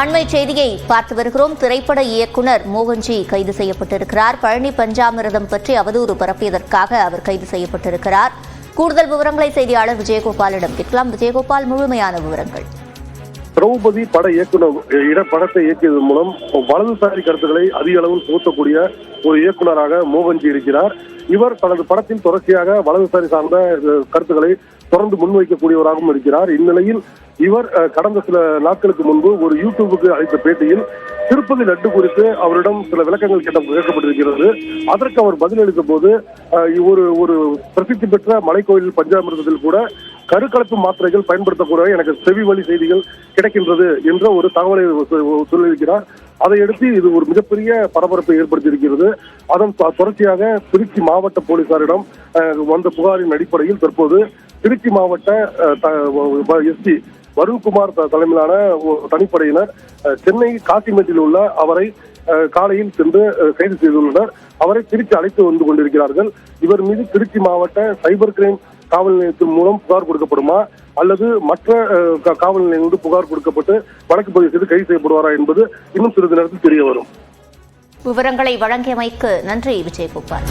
அண்மை செய்தியை பார்த்து வருகிறோம். திரைப்பட இயக்குனர் மோகன்ஜி கைது செய்யப்பட்டிருக்கிறார். பழனி பஞ்சாமிரதம் பற்றி அவதூறு பரப்பியதற்காக அவர் கைது செய்யப்பட்டிருக்கிறார். கூடுதல் விவரங்களை செய்தியாளர் விஜயகோபாலிடம் கேட்கலாம். விஜயகோபால் முழுமையான விவரங்கள். திரௌபதி பட இயக்குனர் இட படத்தை இயக்கியதன் மூலம் வலதுசாரி கருத்துக்களை அதிக அளவில் புகுத்தக்கூடிய ஒரு இயக்குனராக மோகன்ஜி இருக்கிறார். இவர் தனது படத்தின் தொடர்ச்சியாக வலதுசாரி சார்ந்த கருத்துக்களை தொடர்ந்து முன்வைக்கக்கூடியவராகவும் இருக்கிறார். இந்நிலையில் இவர் கடந்த சில நாட்களுக்கு முன்பு ஒரு யூடியூபுக்கு அளித்த பேட்டியில் திருப்பதி லட்டு குறித்து அவரிடம் சில விளக்கங்கள் கேட்ட கேட்கப்பட்டிருக்கிறது. அதற்கு அவர் பதிலளித்த போது ஒரு ஒரு பிரசித்தி பெற்ற மலைக்கோயில் பஞ்சாமிரதத்தில் கூட கருக்கலப்பு மாத்திரைகள் பயன்படுத்தக்கூடிய எனக்கு செவி வழி செய்திகள் கிடைக்கின்றது என்ற ஒரு தகவலை சொல்லியிருக்கிறார். அதையடுத்து இது ஒரு மிகப்பெரிய பரபரப்பை ஏற்படுத்தியிருக்கிறது. அதன் தொடர்ச்சியாக திருச்சி மாவட்ட போலீசாரிடம் வந்த புகாரின் அடிப்படையில் தற்போது திருச்சி மாவட்ட எஸ்பி வருண்குமார் த- தலைமையிலான தனிப்படையினர் சென்னை காசிமேட்டில் உள்ள அவரை காலையில் சென்று கைது செய்துள்ளனர். அவரை திருச்சி அழைத்து வந்து கொண்டிருக்கிறார்கள். இவர் மீது திருச்சி மாவட்ட சைபர் கிரைம் காவல் நிலையத்தின் மூலம் புகார் கொடுக்கப்படுமா? அல்லது மற்ற அஹ், காவல் நிலையங்களில் புகார் கொடுக்கப்பட்டு வழக்கு பதிவு செய்து கைது செய்யப்படுவாரா என்பது இன்னும் சிறிது நேரத்தில் தெரிய வரும். விவரங்களை வழங்கியமைக்கு நன்றி விஜயகோபால்